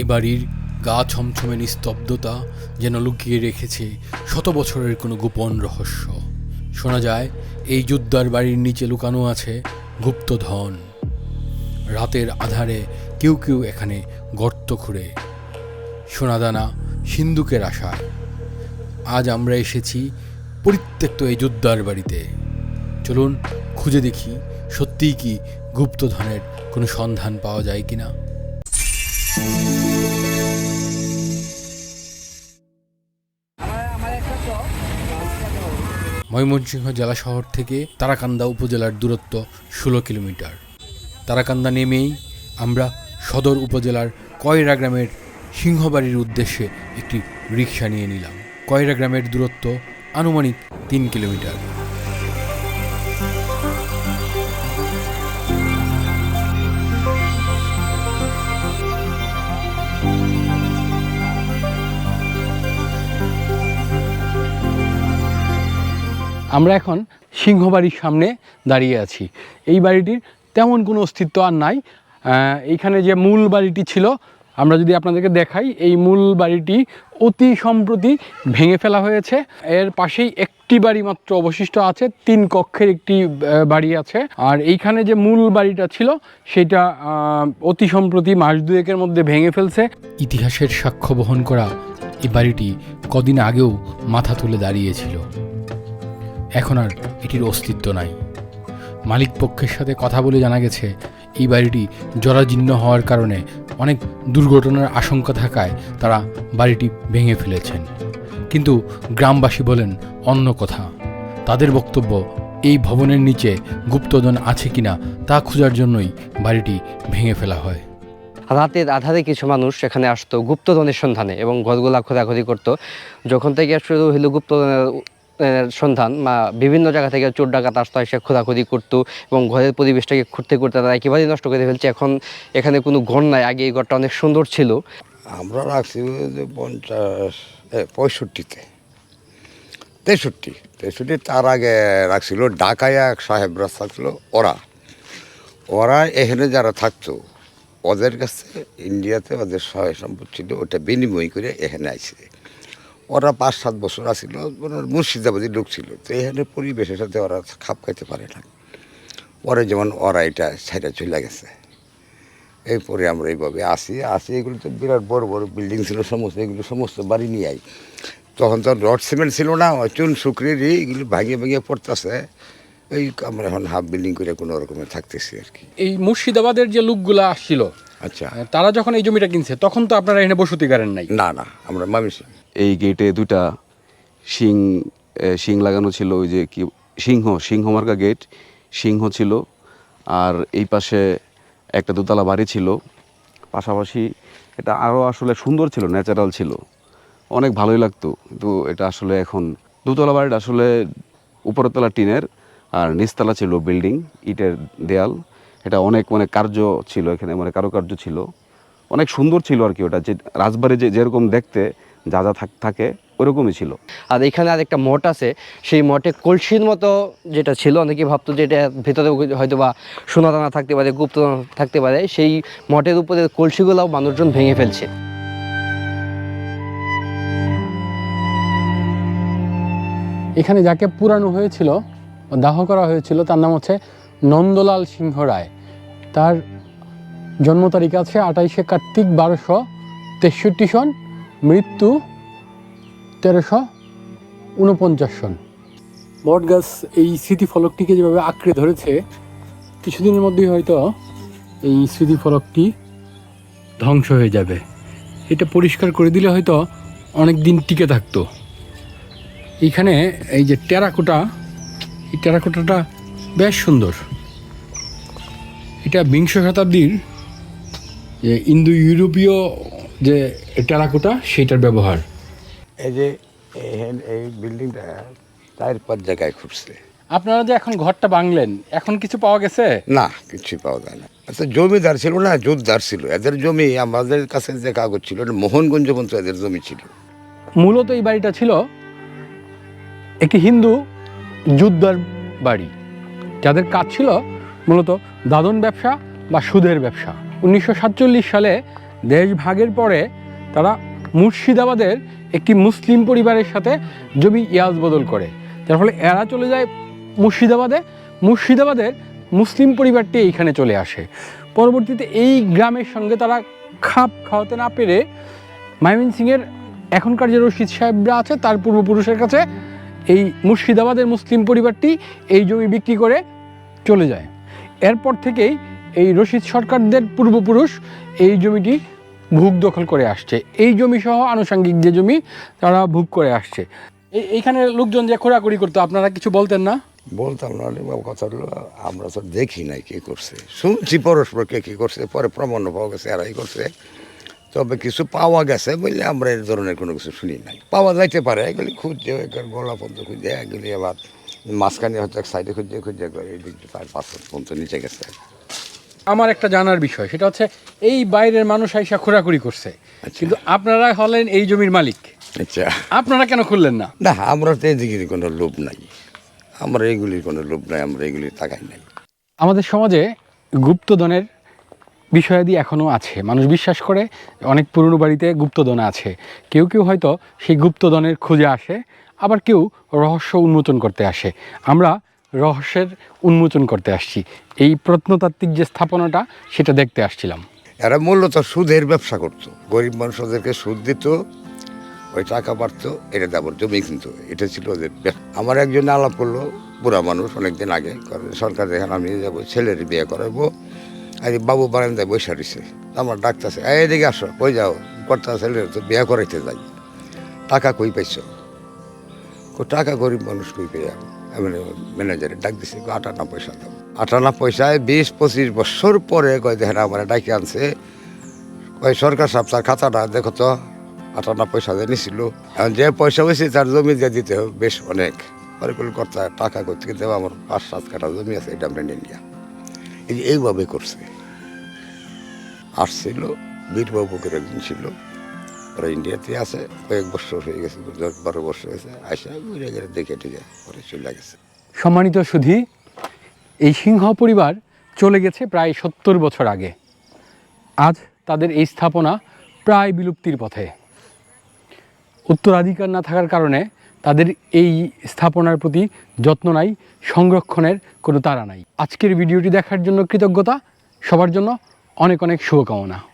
এ বাড়ির গা ছমছমে নিস্তব্ধতা যেন লুকিয়ে রেখেছে শত বছরের কোনো গোপন রহস্য। শোনা যায়, এই যোদ্ধার বাড়ির নিচে লুকানো আছে গুপ্তধন। রাতের আধারে কেউ কেউ এখানে গর্ত খুঁড়ে। সোনাদানা সিন্ধুকের আশায়, আজ আমরা এসেছি পরিত্যক্ত এই যোদ্ধার বাড়িতে। চলুন খুঁজে দেখি সত্যিই কি গুপ্তধনের কোনো সন্ধান পাওয়া যায় কিনা। ময়মনসিংহ জেলা শহর থেকে তারাকান্দা উপজেলার দূরত্ব ষোলো কিলোমিটার। তারাকান্দা নেমেই আমরা সদর উপজেলার কয়রা গ্রামের সিংহবাড়ির উদ্দেশ্যে একটি রিক্সা নিয়ে নিলাম। কয়রা গ্রামের দূরত্ব আনুমানিক তিন কিলোমিটার। আমরা এখন সিংহবাড়ির সামনে দাঁড়িয়ে আছি। এই বাড়িটির তেমন কোনো অস্তিত্ব আর নাই। এইখানে যে মূল বাড়িটি ছিল, আমরা যদি আপনাদেরকে দেখাই, এই মূল বাড়িটি অতি সম্প্রতি ভেঙে ফেলা হয়েছে। এর পাশেই একটি বাড়ি মাত্র অবশিষ্ট আছে, তিন কক্ষের একটি বাড়ি আছে। আর এইখানে যে মূল বাড়িটা ছিল, সেটা অতি সম্প্রতি মাস দুয়েকের মধ্যে ভেঙে ফেলছে। ইতিহাসের সাক্ষ্য বহন করা এই বাড়িটি কদিন আগেও মাথা তুলে দাঁড়িয়েছিল। এখন আর এটির অস্তিত্ব নাই। মালিক পক্ষের সাথে কথা বলে জানা গেছে, এই বাড়িটি জরাজীর্ণ হওয়ার কারণে অনেক দুর্ঘটনার আশঙ্কা থাকায় তারা বাড়িটি ভেঙে ফেলেছেন। কিন্তু গ্রামবাসী বলেন, অন্য কথা। তাদের বক্তব্য, এই ভবনের নিচে গুপ্তধন আছে কিনা তা খোঁজার জন্যই বাড়িটি ভেঙে ফেলা হয়। রাতের আধারে কিছু মানুষ সেখানে আসতো গুপ্তধনের সন্ধানে এবং ঘরগুলা খোঁজাখুঁজি করতো। যখন থেকে শুরু হলো গুপ্তধনের সন্ধান বা বিভিন্ন জায়গা থেকে চোর ডাকাত আসতো, এসে খোঁজাখুঁজি করতো এবং ঘরের পরিবেশটাকে খুঁড়তে করতে তারা একেবারেই নষ্ট করে ফেলছে। এখন এখানে কোনো ঘর নাই, আগে এই ঘরটা অনেক সুন্দর ছিল। আমরা রাখছি পঞ্চাশ পঁয়ষট্টিতে, তেষট্টি তেষট্টি তার আগে রাখছিল, ঢাকায় এক সাহেবরা থাকছিল ওরা। ওরা এখানে যারা থাকতো, ওদের কাছে ইন্ডিয়াতে ওদের সহায় সম্পদ ছিল, ওটা বিনিময় করে এখানে আইছে। ওরা পাঁচ সাত বছর ওনার মুর্শিদাবাদী লোক ছিল তো এখানে পরিবেশের সাথে ওরা খাপ খাইতে পারে না। পরে যেমন ওরা এটা ছেড়ে চলে গেছে। এরপরে আমরা এইভাবে আসি আসি এগুলো তো বিরাট বড় বড় বিল্ডিং ছিল সমস্ত এগুলো সমস্ত বাড়ি নিয়ে আই। তখন তো রড সিমেন্ট ছিল না চুন শুকরির এগুলো ভাঙিয়ে ভাঙিয়ে পড়তেছে। এই আমরা এখন হাফ বিল্ডিং করে কোনো রকমে থাকতেছি আর কি। এই মুর্শিদাবাদের যে লোকগুলা আসছিল আচ্ছা। তারা যখন এই জমিটা কিনছে তখন তো আপনারা এখানে বসতি করেন নাই? না না আমরা মামি এই গেটে দুইটা শিং শিং লাগানো ছিল, ওই যে কি, সিংহ সিংহ মার্কা গেট সিংহ ছিল, আর এই পাশে একটা দোতলা বাড়ি ছিল। পাশাপাশি এটা আরও আসলে সুন্দর ছিল ন্যাচারাল ছিল। অনেক ভালোই লাগতো, কিন্তু এটা আসলে এখন দোতলা বাড়িটা আসলে উপরের তলা টিনের, আর নিচতলা ছিল বিল্ডিং ইটের দেয়াল। এটা অনেক মানে কার্য ছিল এখানে মানে কারুকার্য ছিল। অনেক সুন্দর ছিল আর কি ওটা, যে রাজবাড়ি যে যেরকম দেখতে যা যা থাক- থাকে ওরকমই ছিল। আর এখানে আর একটা মঠ আছে সেই মঠে কলসির মতো যেটা ছিল অনেকে ভাবতো যে এটা ভেতরে হয়তো বা সোনাদানা থাকতে পারে গুপ্তদানা থাকতে পারে সেই মঠের উপরে কলসিগুলোও মানুষজন ভেঙে ফেলছে। এখানে যাকে পুরানো হয়েছিল দাহ করা হয়েছিল তার নাম হচ্ছে নন্দলাল সিংহ রায়। তার জন্ম তারিখ আছে আঠাইশে কার্তিক বারোশো তেষট্টি সন। মৃত্যু তেরোশো উনপঞ্চাশ সন। বটগাছ এই স্মৃতিফলকটিকে যেভাবে আঁকড়ে ধরেছে, কিছুদিনের মধ্যেই হয়তো এই স্মৃতিফলকটি ধ্বংস হয়ে যাবে। এটা পরিষ্কার করে দিলে হয়তো অনেক দিন টিকে থাকতো। এইখানে এই যে টেরাকোটা, এই টেরাকোটাটা বেশ সুন্দর। এটা বিংশ শতাব্দীর যে ইন্দো ইউরোপীয় যে টেরাকোটা সেটার ব্যবহার। এই যে এই- বিল্ডিংটা চার পাঁচ জায়গায় খুঁজছে। আপনারা যে এখন ঘরটা বাংলেন এখন কিছু পাওয়া গেছে? না কিছুই পাওয়া যায় না। আচ্ছা জমিদার ছিল না জোরদার ছিল। এদের জমি আমাদের কাছে যে কাগজ ছিল এটা মোহনগঞ্জ পর্যন্ত এদের জমি ছিল। মূলত এই বাড়িটা ছিল একটি হিন্দু যোদ্ধার বাড়ি। যাদের কাজ ছিল মূলত দাদন ব্যবসা বা সুদের ব্যবসা। উনিশশো সাতচল্লিশ সালে দেশ ভাগের পরে তারা মুর্শিদাবাদের একটি মুসলিম পরিবারের সাথে জমি ইয়াজ বদল করে। যার ফলে এরা চলে যায় মুর্শিদাবাদে। মুর্শিদাবাদের মুসলিম পরিবারটি এইখানে চলে আসে। পরবর্তীতে এই গ্রামের সঙ্গে তারা খাপ খাওয়াতে না পেরে ময়মনসিংহের এখনকার যে রশিদ সাহেবরা আছে, তার পূর্বপুরুষের কাছে এই মুর্শিদাবাদের মুসলিম পরিবারটি এই জমি বিক্রি করে চলে যায়। এরপর থেকেই এই রশিদ সরকারদের পূর্বপুরুষ এই জমিটি ভোগ দখল করে আসছে। এই জমি সহ আনুষঙ্গিক যে জমি, তারা ভোগ করে আসছে। এই, এইখানে লোকজন যে খোরাখুরি করতো, আপনারা কিছু বলতেন না? বলতাম না কথা আমরা তো দেখি নাই কে করছে। শুনছি পরস্পর কে করছে, পরে প্রমাণ পাওয়া গেছে, এরাই করছে। তবে কিছু পাওয়া গেছে বলে আমরা এই ধরনের কোনো কিছু শুনি নাই। পাওয়া যাইতে পারে, এগুলি খুঁজছে গলা পর্যন্ত খুঁজে, এগুলি আবার মাঝখানে এক সাইডে খুঁজে খুঁজছে এই দিক তার পাঁচ পর্যন্ত নিচে গেছে। আমার একটা জানার বিষয় সেটা হচ্ছে এই বাইরের মানুষ আইসা খোরাখুরি করছে। কিন্তু আপনারা হলেন এই জমির মালিক। আচ্ছা। আপনারা কেন খুললেন না? না আমরা তো এদিকে কোনো লোভ নাই। আমরা এগুলির কোনো লোভ নাই আমরা এগুলির তাকাই নাই। আমাদের সমাজে গুপ্তধনের বিষয়াদি এখনও আছে। মানুষ বিশ্বাস করে অনেক পুরনো বাড়িতে গুপ্তধন আছে। কেউ কেউ হয়তো সেই গুপ্তধনের খুঁজে আসে আবার কেউ রহস্য উন্মোচন করতে আসে। আমরা রহস্যের উন্মোচন করতে আসছি। এই প্রত্নতাত্ত্বিক যে স্থাপনাটা, সেটা দেখতে আসছিলাম। এরা মূলত সুদের ব্যবসা করতো। গরিব মানুষদেরকে সুদ দিত, ওই টাকা পারতো, এটা দেবর জমি কিন্তু। এটা ছিল ওদের আমার একজন আলাপ করল, বুড়া মানুষ অনেকদিন আগে সরকার দেখেন আমি যাব, ছেলের বিয়ে করাবো। আর বাবু বারান্দায় বসে রয়েছে। আমার ডাক্তারছে এই এদিকে আসো, কই যাও? কর্তা ছেলের তো বিয়ে করাইতে যাই। টাকা কই পাইছো? টাকা গরিব মানুষ কই পেয়ে আমি ম্যানেজারে ডাক দিছে আটানা পয়সা দাও। আটানা পয়সায় বিশ, পঁচিশ বছর পরে কয় দেখেন আমার ডাকে আনছে। ওই সরকার সাহেব, তার খাতাটা দেখো তো আটানা পয়সা দিয়ে নিছিল। এখন যে পয়সা হয়েছে তার জমি দিয়ে দিতে হবে, বেশ অনেক। পরে কোনো কর্তা, টাকা করতে দেবো? আমার পাঁচ, সাত কাটা জমি আছে, এটা আমরা নিয়ে নিয়া। এই এইভাবে করছে। আসছিল বীরবাবুকের একদিন ছিল। ওরা ইন্ডিয়াতে আছে, কয়েক বছর হয়ে গেছে দশ বারো বছর হয়েছে আসে ঘুরে গেলে দেখে টেকে পরে চলে গেছে। সম্মানিত সুধি, এই সিংহ পরিবার চলে গেছে প্রায় সত্তর বছর আগে। আজ তাদের এই স্থাপনা প্রায় বিলুপ্তির পথে। উত্তরাধিকার না থাকার কারণে তাদের এই স্থাপনার প্রতি যত্ন নাই, সংরক্ষণের কোনো তাড়া নাই। আজকের ভিডিওটি দেখার জন্য কৃতজ্ঞতা, সবার জন্য অনেক অনেক শুভকামনা।